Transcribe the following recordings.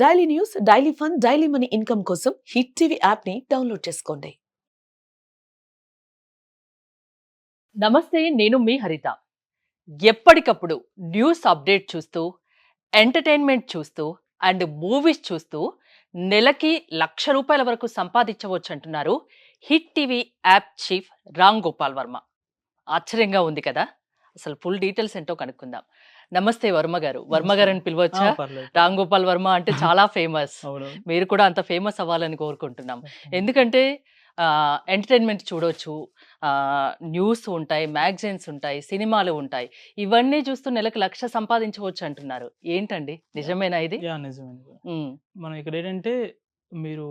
Daily news daily fun daily money income కోసం hit TV యాప్ని download చేసుకోండి. నమస్తే నేను మీ హరిత. ఎప్పటికప్పుడు న్యూస్ అప్డేట్ చూస్తూ ఎంటర్టైన్మెంట్ చూస్తూ అండ్ మూవీస్ చూస్తూ నెలకి లక్ష రూపాయల వరకు సంపాదించవచ్చు అంటున్నారు hit TV app chief Ram Gopal Varma. ఆశ్చర్యంగా ఉంది కదా? అసలు ఫుల్ డీటెయిల్స్ ఏంటో కనుక్కుందాం. నమస్తే వర్మ గారు. వర్మ గారు అని పిలవచ్చా? రామ్ గోపాల్ వర్మ అంటే చాలా ఫేమస్. మీరు కూడా అంత ఫేమస్ అవ్వాలని కోరుకుంటున్నాం. ఎందుకంటే ఎంటర్టైన్మెంట్ చూడొచ్చు న్యూస్ ఉంటాయి మ్యాగజైన్స్ ఉంటాయి సినిమాలు ఉంటాయి. ఇవన్నీ చూస్తూ నెలకు లక్ష సంపాదించవచ్చు అంటున్నారు. ఏంటండి? నిజమేనా ఇది? నిజమే. మనం ఇక్కడ ఏంటంటే మీరు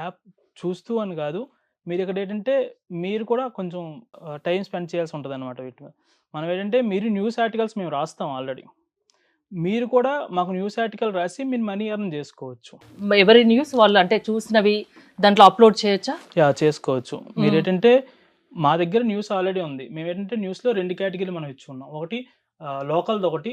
యాప్ చూస్తూ అని కాదు మీరు ఇక్కడ ఏంటంటే మీరు కూడా కొంచెం టైం స్పెండ్ చేయాల్సి ఉంటుంది అనమాట వీటి మనం ఏంటంటే మీరు న్యూస్ ఆర్టికల్స్ మేము రాస్తాం ఆల్రెడీ. మీరు కూడా మాకు న్యూస్ ఆర్టికల్ రాసి మీరు మనీ ఎర్న్ చేసుకోవచ్చు. ఎవరి న్యూస్ వాళ్ళు అంటే చూసినవి దాంట్లో అప్లోడ్ చేయొచ్చా? యా చేసుకోవచ్చు. మీరు. ఏంటంటే మా దగ్గర న్యూస్ ఆల్రెడీ ఉంది. మేము ఏంటంటే న్యూస్లో రెండు కేటగిరీలు మనం ఇచ్చి ఉన్నాం ఒకటి లోకల్ది ఒకటి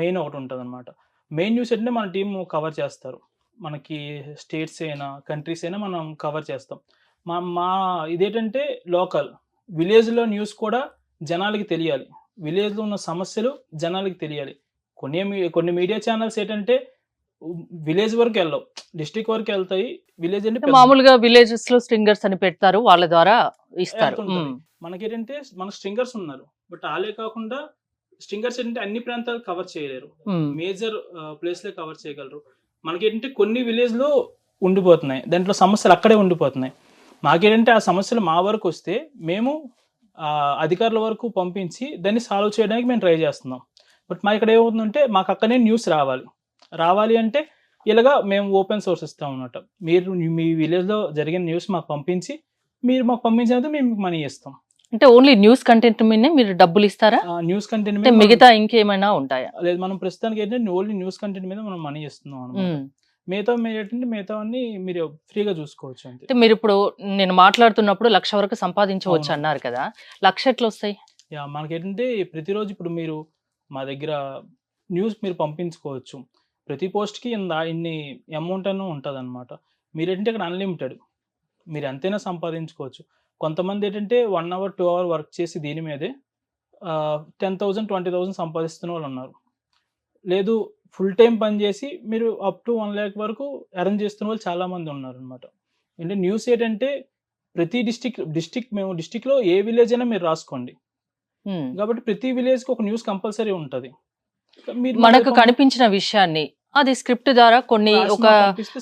మెయిన్ ఒకటి ఉంటుంది అనమాట మెయిన్ న్యూస్ ఏంటంటే మన టీం కవర్ చేస్తారు. మనకి స్టేట్స్ అయినా కంట్రీస్ అయినా మనం కవర్ చేస్తాం. మా మా ఇదేంటంటే లోకల్. విలేజ్లో న్యూస్ కూడా జనాలకి తెలియాలి. విలేజ్లో ఉన్న సమస్యలు జనాలకి తెలియాలి. కొన్ని కొన్ని మీడియా ఛానల్స్ ఏంటంటే విలేజ్ వరకు వెళ్ళవు. డిస్ట్రిక్ట్ వరకు వెళ్తాయి. విలేజ్ అంటే మామూలుగా విలేజెస్లో స్ట్రింగర్స్ అని పెడతారు. వాళ్ళ ద్వారా ఇస్తారు. మనకేంటంటే మన స్ట్రింగర్స్ ఉన్నారు. బట్ వాళ్ళే కాకుండా స్ట్రింగర్స్ ఏంటంటే అన్ని ప్రాంతాలు కవర్ చేయలేరు. మేజర్ ప్లేస్లో కవర్ చేయగలరు. మనకేంటంటే కొన్ని విలేజ్లో ఉండిపోతున్నాయి. దాంట్లో సమస్యలు అక్కడే ఉండిపోతున్నాయి. మాకేంటంటే ఆ సమస్యలు మా వరకు వస్తే మేము అధికారుల వరకు పంపించి దాన్ని సాల్వ్ చేయడానికి మేము ట్రై చేస్తున్నాం. బట్ మా ఇక్కడ ఏమవుతుందంటే మాకు అక్కడనే న్యూస్ రావాలి. రావాలి అంటే ఇలాగా మేము ఓపెన్ సోర్స్ ఇస్తాం అన్నమాట. మీరు మీ విలేజ్లో జరిగిన న్యూస్ మాకు పంపించి మీరు మాకు పంపించినందుకు మేము మీకు మనీ ఇస్తాం. అంటే ఓన్లీ న్యూస్ కంటెంట్ మీదనే మీరు డబ్బులు ఇస్తారా? న్యూస్ కంటెంట్ అంటే మిగతా ఇంకేమైనా ఉంటాయా? లేదు మనం ప్రస్తుతానికి ఏంటంటే ఓన్లీ న్యూస్ కంటెంట్ మీద మనం మనీ ఇస్తున్నాం. మిగతా మీరు ఏంటంటే మిగతా అన్ని మీరు ఫ్రీగా చూసుకోవచ్చు అంతే. అంటే మీరు ఇప్పుడు నేను మాట్లాడుతున్నప్పుడు లక్ష వరకు సంపాదించవచ్చు అవును. అన్నారు కదా లక్ష ఎట్లా వస్తాయి యా మనకేంటంటే ప్రతిరోజు ఇప్పుడు మీరు మా దగ్గర న్యూస్ మీరు పంపించుకోవచ్చు. ప్రతి పోస్ట్కి ఇంత ఇన్ని అమౌంట్ అని ఉంటుంది అనమాట మీరు ఏంటంటే ఇక్కడ అన్లిమిటెడ్. మీరు ఎంతైనా సంపాదించుకోవచ్చు. కొంతమంది ఏంటంటే one hour two hour work చేసి దీని మీదే టెన్ థౌజండ్ ట్వంటీ థౌజండ్ సంపాదిస్తున్న వాళ్ళు ఉన్నారు. లేదు ఫుల్ టైం పని చేసి మీరు అప్ టు వన్ ల్యాక్ వరకు అరేంజ్ చేస్తున్న వాళ్ళు చాలామంది ఉన్నారు అనమాట అంటే న్యూస్ ఏంటంటే ప్రతి డిస్టిక్ డిస్టిక్ మేము డిస్టిక్లో ఏ విలేజ్ అయినా మీరు రాసుకోండి. కాబట్టి ప్రతి విలేజ్కి ఒక న్యూస్ కంపల్సరీ ఉంటది. మనకు కనిపించిన విషయాన్ని అది స్క్రిప్ట్ ద్వారా కొన్ని ఒక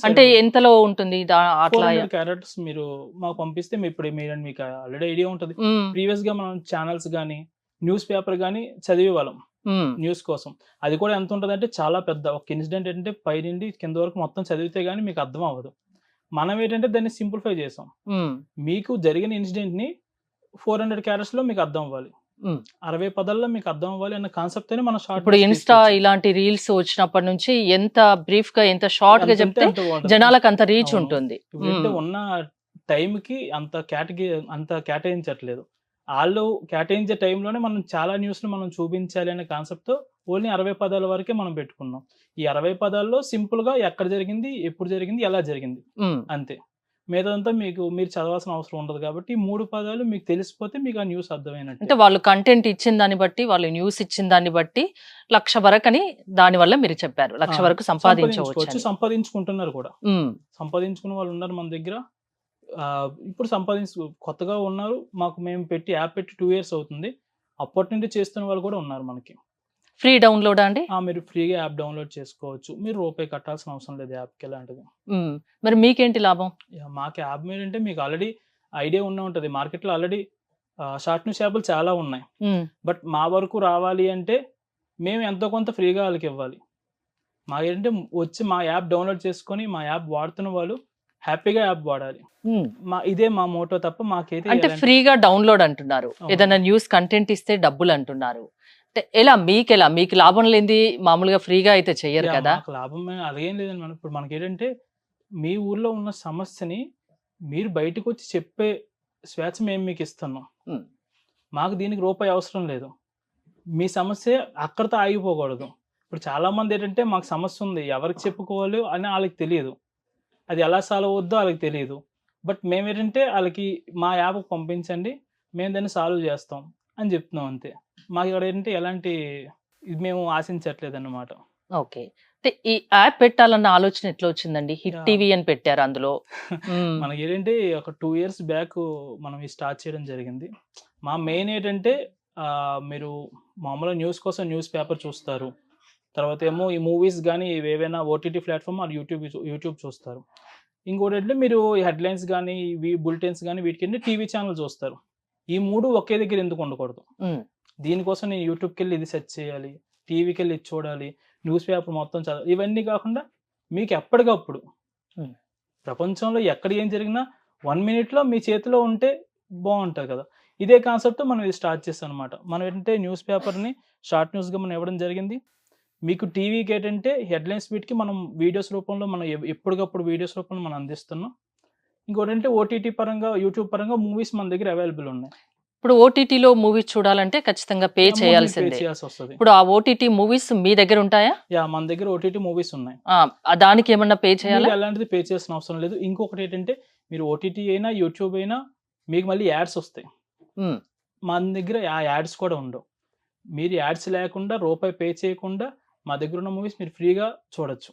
అంటే. ఎంతలో ఉంటుంది అట్లా 400 క్యారెక్టర్స్ మీరు మాకు పంపిస్తే మీ ఇప్పుడు మీరు మీకు ఆల్రెడీ ఐడియా ఉంటుంది. ప్రీవియస్గా మనం ఛానల్స్ కానీ న్యూస్ పేపర్ కానీ చదివే వాళ్ళం. న్యూస్ కోసం. అది కూడా ఎంత ఉంటుంది అంటే చాలా పెద్ద ఒక ఇన్సిడెంట్ ఏంటంటే పై నుండి కింద వరకు మొత్తం చదివితే కానీ మీకు అర్థం అవ్వదు. మనం ఏంటంటే దాన్ని సింప్లిఫై చేసాం. మీకు జరిగిన ఇన్సిడెంట్ని ఫోర్ హండ్రెడ్ క్యారెక్టర్స్లో మీకు అర్థం అవ్వాలి. అరవై పదాల్లో మీకు అర్థం అవ్వాలి అన్న కాన్సెప్ట్ మనం షార్ట్ ఇప్పుడు ఇన్స్టా ఇలాంటి రీల్స్ వచ్చినప్పటి నుంచి ఎంత బ్రీఫ్గా ఎంత షార్ట్గా చెప్తే జనాలకు అంత రీచ్. ఉంటుంది. ఉన్న టైంకి అంత కేటగి అంత కేటాయించట్లేదు. వాళ్ళు కేటాయించే టైంలోనే మనం చాలా న్యూస్లు మనం చూపించాలి అనే కాన్సెప్ట్తో ఓన్లీ అరవై పదాల వరకే మనం పెట్టుకున్నాం. ఈ అరవై పదాల్లో సింపుల్గా ఎక్కడ జరిగింది ఎప్పుడు జరిగింది ఎలా జరిగింది. అంతే. మిగతాదంతా మీకు మీరు చదవాల్సిన అవసరం ఉండదు కాబట్టి మూడు పదాలు మీకు తెలిసిపోతే మీకు ఆ న్యూస్ అంటే అర్థమైనట్టు వాళ్ళు కంటెంట్ ఇచ్చిన దాన్ని బట్టి వాళ్ళు న్యూస్ ఇచ్చిన దాన్ని బట్టి లక్ష వరకు అని దాని వల్ల మీరు చెప్పారు. లక్ష వరకు సంపాదించవచ్చు. సంపాదించుకుంటున్నారు కూడా. సంపాదించుకున్న వాళ్ళు ఉన్నారు మన దగ్గర. ఇప్పుడు సంపాదించు కొత్తగా ఉన్నారు. మాకు మేము పెట్టి యాప్ పెట్టి టూ ఇయర్స్ అవుతుంది. అప్పటి నుండి చేస్తున్న వాళ్ళు కూడా ఉన్నారు మనకి. ఫ్రీ డౌన్లోడ్ అండి? ఆ, మీరు ఫ్రీగా యాప్ డౌన్లోడ్ చేసుకోవచ్చు. మీరు రూపాయి కట్టాల్సిన అవసరం లేదు యాప్కి ఎలాంటిది. మరి మీకేంటి లాభం? మాకు యాప్ మీద అంటే మీకు ఆల్రెడీ ఐడియా ఉన్న ఉంటుంది. మార్కెట్లో ఆల్రెడీ షార్ట్ న్యూస్ యాప్లు చాలా ఉన్నాయి. బట్ మా వరకు రావాలి అంటే మేము ఎంతో కొంత ఫ్రీగా వాళ్ళకి ఇవ్వాలి. మా ఏంటంటే వచ్చి మా యాప్ డౌన్లోడ్ చేసుకొని మా యాప్ వాడుతున్న వాళ్ళు హ్యాపీగా యాప్ వాడాలి. మా ఇదే మా మోటో తప్ప మాకైతే అంటే ఫ్రీగా డౌన్లోడ్ అంటున్నారు. ఏదైనా న్యూస్ కంటెంట్ ఇస్తే డబ్బులు అంటున్నారు. అంటే ఎలా మీకు ఎలా మీకు లాభం లేనిది మామూలుగా ఫ్రీగా అయితే చెయ్యరు కదా? లాభం అదేం లేదండి మనం ఇప్పుడు మనకి ఏంటంటే మీ ఊర్లో ఉన్న సమస్యని మీరు బయటకు వచ్చి చెప్పే స్వేచ్ఛ మేము మీకు ఇస్తున్నాం. మాకు దీనికి రూపాయి అవసరం లేదు. మీ సమస్య అక్కడితో ఆగిపోకూడదు. ఇప్పుడు చాలా మంది ఏంటంటే మాకు సమస్య ఉంది ఎవరికి చెప్పుకోవాలి అని వాళ్ళకి తెలియదు. అది ఎలా సాల్వ్ అవుద్దో వాళ్ళకి తెలియదు బట్ మేము ఏంటంటే వాళ్ళకి మా యాప్ పంపించండి మేము దాన్ని సాల్వ్ చేస్తాం అని చెప్తున్నాం అంతే. మాకు ఇక్కడ ఏంటంటే ఎలాంటి ఇది మేము ఆశించట్లేదు అన్నమాట ఓకే అంటే ఈ యాప్ పెట్టాలన్న ఆలోచన ఎట్లా వచ్చిందండి? హిట్. టీవీ అని పెట్టారు అందులో. మ్మ్. మనకి ఏంటంటే ఒక టూ ఇయర్స్ బ్యాక్ మనం ఇది స్టార్ట్ చేయడం జరిగింది. మా మెయిన్ ఏంటంటే మీరు మామూలుగా న్యూస్ కోసం న్యూస్ పేపర్ చూస్తారు. తర్వాత ఏమో ఈ మూవీస్ కానీ ఏవైనా OTT platform or YouTube YouTube చూస్తారు. ఇంకోటి మీరు హెడ్లైన్స్ కానీ ఇవి బులెటిన్స్ కానీ వీటికి టీవీ ఛానల్ చూస్తారు. ఈ మూడు ఒకే దగ్గర ఎందుకు ఉండకూడదు. దీనికోసం నేను యూట్యూబ్కి వెళ్ళి ఇది సెర్చ్ చేయాలి టీవీకి వెళ్ళి ఇది చూడాలి న్యూస్ పేపర్ మొత్తం చదవాలి ఇవన్నీ కాకుండా మీకు ఎప్పటికప్పుడు. ప్రపంచంలో ఎక్కడ ఏం జరిగినా వన్ మినిట్లో మీ చేతిలో ఉంటే బాగుంటుంది కదా. ఇదే కాన్సెప్ట్ మనం ఇది స్టార్ట్ చేస్తాం అనమాట మనం ఏంటంటే న్యూస్ పేపర్ని షార్ట్ న్యూస్గా మనం ఇవ్వడం జరిగింది. మీకు టీవీకి ఏంటంటే హెడ్లైన్స్ వీటికి మనం వీడియోస్ రూపంలో మనం ఎప్- ఎప్పటికప్పుడు వీడియోస్ రూపంలో మనం అందిస్తున్నాం. ఇంకోటి అంటే ఓటీటీ పరంగా యూట్యూబ్ పరంగా మూవీస్ మన దగ్గర అవైలబుల్ ఉన్నాయి. ఇప్పుడు ఓటీటీలో మూవీస్ చూడాలంటే ఖచ్చితంగా పే చేయాల్సిందే. ఇప్పుడు ఆ ఓటీటీ మూవీస్ మీ దగ్గర ఉంటాయా? యా మన దగ్గర ఓటీటీ మూవీస్ ఉన్నాయి. దానికి ఏమన్నా పే చేయాలా? అలాంటిది పే చేసిన అవసరం లేదు. ఇంకొకటి ఏంటంటే మీరు ఓటీటీ అయినా యూట్యూబ్ అయినా మీకు మళ్ళీ యాడ్స్ వస్తాయి. మన దగ్గర ఆ యాడ్స్ కూడా ఉండవు. మీరు యాడ్స్ లేకుండా రూపాయి పే చేయకుండా మా దగ్గర ఉన్న మూవీస్ మీరు ఫ్రీగా చూడొచ్చు.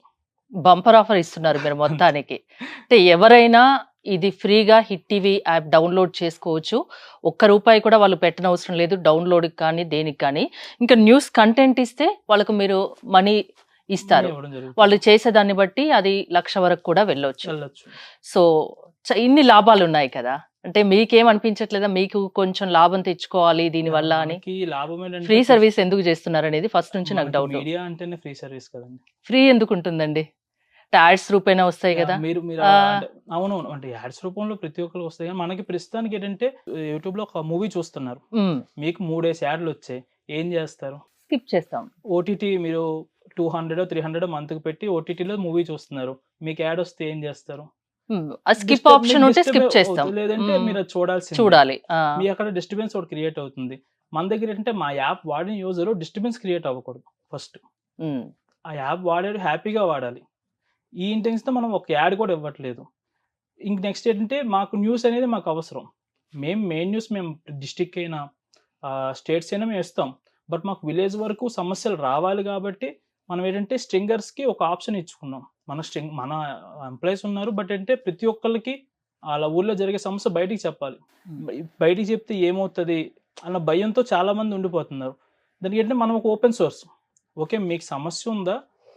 బంపర్ ఆఫర్ ఇస్తున్నారు మీరు మొత్తానికి. అంటే ఎవరైనా ఇది ఫ్రీగా హిట్ టీవీ యాప్ డౌన్లోడ్ చేసుకోవచ్చు. ఒక్క రూపాయి కూడా వాళ్ళు పెట్టనవసరం లేదు డౌన్లోడ్ కానీ దేనికి కానీ. ఇంకా న్యూస్ కంటెంట్ ఇస్తే వాళ్ళకు మీరు మనీ ఇస్తారు. వాళ్ళు చేసేదాన్ని బట్టి అది లక్ష వరకు కూడా వెళ్ళొచ్చు. వెళ్ళొచ్చు. సో ఇన్ని లాభాలు ఉన్నాయి కదా. అంటే మీకేం అనిపించట్లేదా మీకు కొంచెం లాభం తెచ్చుకోవాలి దీని వల్ల అని. లాభం ఫ్రీ సర్వీస్ ఎందుకు చేస్తున్నారు అనేది ఫస్ట్ నుంచి నాకు డౌట్ మీడియా అంటేనే ఫ్రీ సర్వీస్ కదండి. ఫ్రీ ఎందుకు ఉంటుందండి? యాడ్స్ రూపేనా వస్తాయి కదా. మీరు మీరు. అంటే యాడ్స్ రూపంలో ప్రతి ఒక్కరికి వస్తాయి కానీ మనకి ప్రస్తుతానికి ఏంటంటే యూట్యూబ్లో ఒక మూవీ చూస్తున్నారు. మీకు మూడేసి యాడ్లు వచ్చాయి. ఏం చేస్తారు? స్కిప్ చేస్తాం. ఓటీటీ మీరు టూ హండ్రెడ్ త్రీ హండ్రెడ్ మంత్కి పెట్టి ఓటీటీలో మూవీ చూస్తున్నారు. మీకు యాడ్ వస్తే ఏం చేస్తారు? స్కిప్ ఆప్షన్ ఉంటే స్కిప్ చేస్తాం. లేదంటే. మీరు అది చూడాల్సింది. చూడాలి. మీ అక్కడ డిస్టర్బెన్స్ ఒకటి క్రియేట్ అవుతుంది. మన దగ్గర ఏంటంటే మా యాప్ వాడిన యూజర్ డిస్టర్బెన్స్ క్రియేట్ అవ్వకూడదు ఫస్ట్ ఆ యాప్ వాడాడు హ్యాపీగా వాడాలి. ఈ ఇంటెన్స్తో మనం ఒక యాడ్ కూడా ఇవ్వట్లేదు. ఇంక నెక్స్ట్ ఏంటంటే మాకు న్యూస్ అనేది మాకు అవసరం. మేము మెయిన్ న్యూస్ మేము డిస్టిక్ అయినా స్టేట్స్ అయినా మేము ఇస్తాం. బట్ మాకు విలేజ్ వరకు సమస్యలు రావాలి కాబట్టి మనం ఏంటంటే స్ట్రింగర్స్కి ఒక ఆప్షన్ ఇచ్చుకున్నాం. మన స్ట్రింగ్ మన ఎంప్లాయీస్ ఉన్నారు బట్ అంటే ప్రతి ఒక్కరికి వాళ్ళ ఊర్లో జరిగే సమస్య బయటికి చెప్పాలి. బయటికి చెప్తే ఏమవుతుంది అన్న భయంతో చాలా మంది ఉండిపోతున్నారు. దానికి ఏంటంటే మనం ఒక ఓపెన్ సోర్స్ ఓకే మీకు సమస్య ఉందా?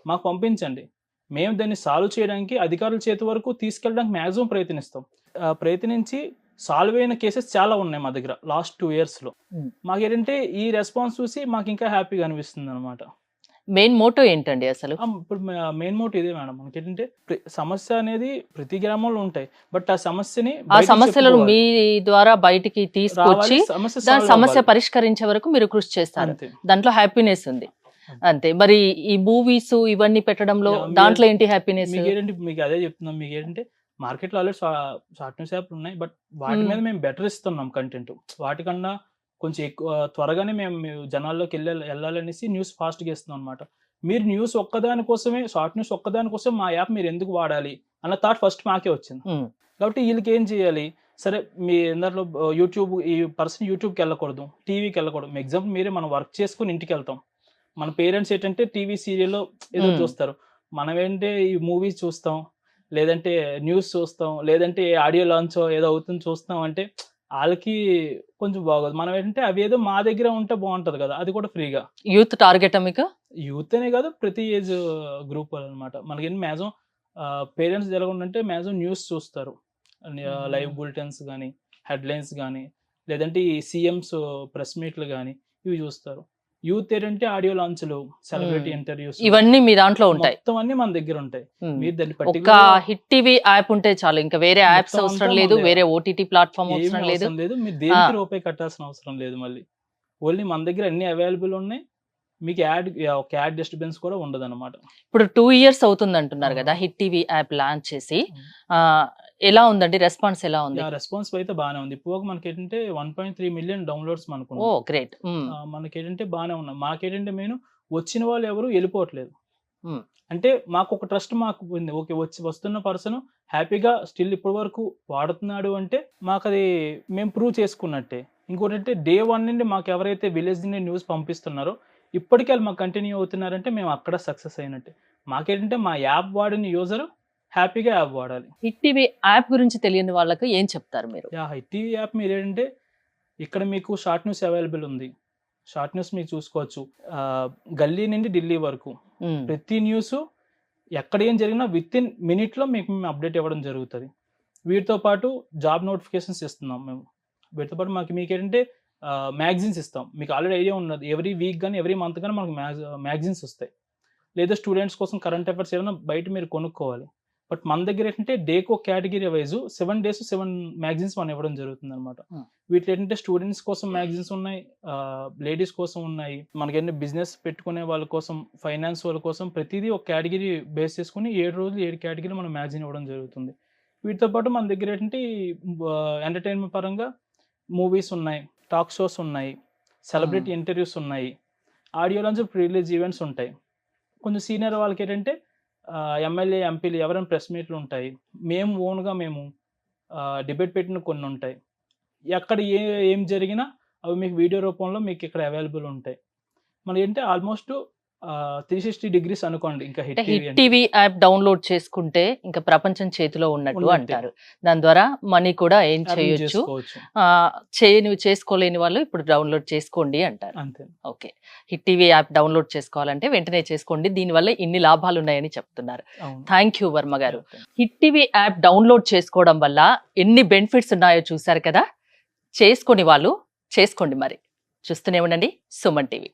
మాకు పంపించండి. మేము దాన్ని సాల్వ్ చేయడానికి అధికారుల చేతి వరకు తీసుకెళ్ళడానికి మ్యాక్సిమం ప్రయత్నిస్తాం. ప్రయత్నించి సాల్వ్ అయిన కేసెస్ చాలా ఉన్నాయి మా దగ్గర లాస్ట్ టూ ఇయర్స్లో. మాకు ఏంటంటే ఈ రెస్పాన్స్ చూసి మాకు ఇంకా హ్యాపీగా అనిపిస్తుంది అనమాట మెయిన్ మోటో ఏంటండి అసలు? ఇప్పుడు మెయిన్ మోట్ ఇదే మేడం. మనకి ఏంటంటే సమస్య అనేది ప్రతి గ్రామంలో ఉంటాయి. బట్ ఆ సమస్యని ఆ సమస్యలను మీ. ద్వారా బయటికి తీసుకొచ్చి దాని సమస్య. పరిష్కరించే వరకు మీరు కృషి చేస్తారు. దాంట్లో హ్యాపీనెస్ ఉంది. అంతే. మరి ఈ మూవీస్ ఇవన్నీ పెట్టడంలో దాంట్లో ఏంటి హ్యాపీనెస్ మీకు అదే చెప్తున్నాం మీకు ఏంటంటే మార్కెట్లో ఆల్రెడీ షార్ట్ న్యూస్ యాప్లు ఉన్నాయి బట్ వాటి Hmm. మీద మేము బెటర్ ఇస్తున్నాం కంటెంట్ వాటికన్నా కొంచెం ఎక్కువ త్వరగానే మేము జనాల్లోకి వెళ్ళి వెళ్ళాలనేసి న్యూస్ ఫాస్ట్గా ఇస్తున్నాం అనమాట మీరు న్యూస్ ఒక్కదాని కోసమే షార్ట్ న్యూస్ ఒక్కదాని కోసం మా యాప్ మీరు ఎందుకు వాడాలి అన్న థాట్ ఫస్ట్ మాకే వచ్చింది. కాబట్టి వీళ్ళకి ఏం చేయాలి? సరే మీ అందరిలో యూట్యూబ్ ఈ పర్సన్ యూట్యూబ్కి వెళ్ళకూడదు టీవీకి వెళ్ళకూడదు. ఎగ్జాంపుల్ మీరే మనం వర్క్ చేసుకుని ఇంటికి వెళ్తాం. మన పేరెంట్స్ ఏంటంటే టీవీ సీరియల్లో ఏదో. చూస్తారు. మనం ఏంటంటే ఈ మూవీస్ చూస్తాం లేదంటే న్యూస్ చూస్తాం లేదంటే ఆడియో లాంచ్ ఏదో అవుతుంది చూస్తాం అంటే వాళ్ళకి కొంచెం బాగోదు. మనం ఏంటంటే అవి ఏదో మా దగ్గర ఉంటే బాగుంటది కదా అది కూడా ఫ్రీగా. యూత్ టార్గెట్ మీకు? యూత్ అనే కాదు ప్రతి ఏజ్ గ్రూప్ అనమాట మనకి మ్యాక్సిమం పేరెంట్స్ జరగకుంటే మ్యాక్సిమం న్యూస్ చూస్తారు. లైవ్ బులెటిన్స్ కానీ హెడ్లైన్స్ కానీ లేదంటే ఈ సీఎంస్ ప్రెస్ మీట్లు కానీ ఇవి చూస్తారు. యూత్ ఏంటంటే ఆడియో లాంచ్లు సెలబ్రిటీ Hmm. ఇంటర్వ్యూస్ ఇవన్నీ మీ దాంట్లో ఉంటాయి. మొత్తం అన్ని మన దగ్గర ఉంటాయి. ఉమ్. మీరు దాన్ని ఒక హిట్ టీవీ యాప్ ఉంటే చాలు. ఇంకా వేరే యాప్స్ అవసరం లేదు. వేరే ఓటీటీ ప్లాట్ఫామ్ అవసరం లేదు. లేదు. మీరు దేనికి రూపాయి కట్టాల్సిన అవసరం లేదు మళ్ళీ. ఓన్లీ మన దగ్గర అన్ని అవైలబుల్ ఉన్నాయి. మీకు యాడ్ ఒక యాడ్ డిస్టర్బెన్స్ కూడా ఉండదు అనమాట ఇప్పుడు టూ ఇయర్స్ అవుతుంది అంటున్నారు. కదా హిట్ టీవీ యాప్ లాంచ్ చేసి. ఆ, ఎలా ఉందండి? రెస్పాన్స్ ఎలా ఉంది? రెస్పాన్స్ అయితే బాగానే ఉంది. ఇప్పుడు మనకి ఏంటంటే one point three million downloads మనకు ఓ గ్రేట్. మనకి ఏంటంటే బాగానే ఉన్నాయి మాకేంటంటే మెయిన్ వచ్చిన వాళ్ళు ఎవరు వెళ్ళిపోవట్లేదు. అంటే మాకు ఒక ట్రస్ట్ మాకు ఉంది ఓకే వచ్చి వస్తున్న పర్సన్ హ్యాపీగా స్టిల్ ఇప్పటి వరకు వాడుతున్నాడు అంటే మాకు అది మేము ప్రూవ్ చేసుకున్నట్టే. ఇంకోటి అంటే డే వన్ నుండి మాకు ఎవరైతే విలేజ్ నుండి న్యూస్ పంపిస్తున్నారో ఇప్పటికీ వాళ్ళు మాకు కంటిన్యూ అవుతున్నారంటే మేము అక్కడ సక్సెస్ అయినట్టే. మాకేంటంటే మా యాప్ వాడిన యూజర్ హ్యాపీగా యాప్ వాడాలి. హిట్ టీవీ యాప్ గురించి తెలియని వాళ్ళకు ఏం చెప్తారు మీరు? యా టీవీ యాప్ మీరు ఏంటంటే ఇక్కడ మీకు షార్ట్ న్యూస్ అవైలబుల్ ఉంది. షార్ట్ న్యూస్ మీకు చూసుకోవచ్చు. ఆ, గల్లీ నుండి ఢిల్లీ వరకు ప్రతి న్యూస్ ఎక్కడ ఏం జరిగినా విత్ ఇన్ మినిట్లో మీకు మేము అప్డేట్ ఇవ్వడం జరుగుతుంది. వీటితో పాటు జాబ్ నోటిఫికేషన్స్ ఇస్తున్నాం మేము. వీటితో పాటు మాకు మీకు ఏంటంటే మ్యాగజైన్స్ ఇస్తాం. మీకు ఆల్రెడీ ఐడియా ఉన్నది. ఎవ్రీ వీక్ కానీ ఎవ్రీ మంత్ కానీ మనకు మ్యాగజైన్స్ వస్తాయి. లేదా స్టూడెంట్స్ కోసం కరెంట్ అఫైర్స్ ఏమైనా బయట మీరు కొనుక్కోవాలి. బట్ మన దగ్గర ఏంటంటే డేకి category wise seven days seven magazines మనం ఇవ్వడం జరుగుతుంది అనమాట. వీటిలో ఏంటంటే స్టూడెంట్స్ కోసం మ్యాగజైన్స్ ఉన్నాయి లేడీస్ కోసం ఉన్నాయి. మనకేంటి బిజినెస్ పెట్టుకునే వాళ్ళ కోసం ఫైనాన్స్ వాళ్ళ కోసం ప్రతిదీ ఒక కేటగిరీ బేస్ చేసుకుని ఏడు రోజులు ఏడు కేటగిరీ మనం మ్యాగజైన్ ఇవ్వడం జరుగుతుంది. వీటితో పాటు మన దగ్గర ఏంటంటే ఎంటర్టైన్మెంట్ పరంగా మూవీస్ ఉన్నాయి టాక్ షోస్ ఉన్నాయి సెలబ్రిటీ ఇంటర్వ్యూస్ ఉన్నాయి ఆడియో లాంచ్ రిలీజ్ ఈవెంట్స్ ఉంటాయి. కొంచెం సీనియర్ వాళ్ళకి ఏంటంటే ఎమ్మెల్యే ఎంపీలు ఎవరైనా ప్రెస్ మీట్లు ఉంటాయి. మేము ఓన్గా మేము డిబేట్ పెట్టిన కొన్ని ఉంటాయి. ఎక్కడ ఏ ఏం జరిగినా అవి మీకు వీడియో రూపంలో మీకు ఇక్కడ అవైలబుల్ ఉంటాయి. మన ఏంటంటే ఆల్మోస్ట్ త్రీ సిక్స్టీ డిగ్రీస్ అనుకోండి ఇంకా హిట్ టీవీ యాప్ డౌన్లోడ్ చేసుకుంటే ఇంకా ప్రపంచం చేతిలో ఉన్నట్టు. అంటారు. దాని ద్వారా మనీ కూడా ఏం చేయొచ్చు? చేయని చేసుకోలేని వాళ్ళు ఇప్పుడు డౌన్లోడ్ చేసుకోండి అంటారు. Okay. Hit TV app download చేసుకోవాలంటే వెంటనే చేసుకోండి. దీనివల్ల ఇన్ని లాభాలు ఉన్నాయని చెప్తున్నారు. థ్యాంక్ యూ వర్మ గారు. హిట్ టీవీ యాప్ డౌన్లోడ్ చేసుకోవడం వల్ల ఎన్ని బెనిఫిట్స్ ఉన్నాయో చూసారు కదా? చేసుకొని వాళ్ళు చేసుకోండి మరి. చూస్తూనే ఉండండి. సుమన్ టీవీ.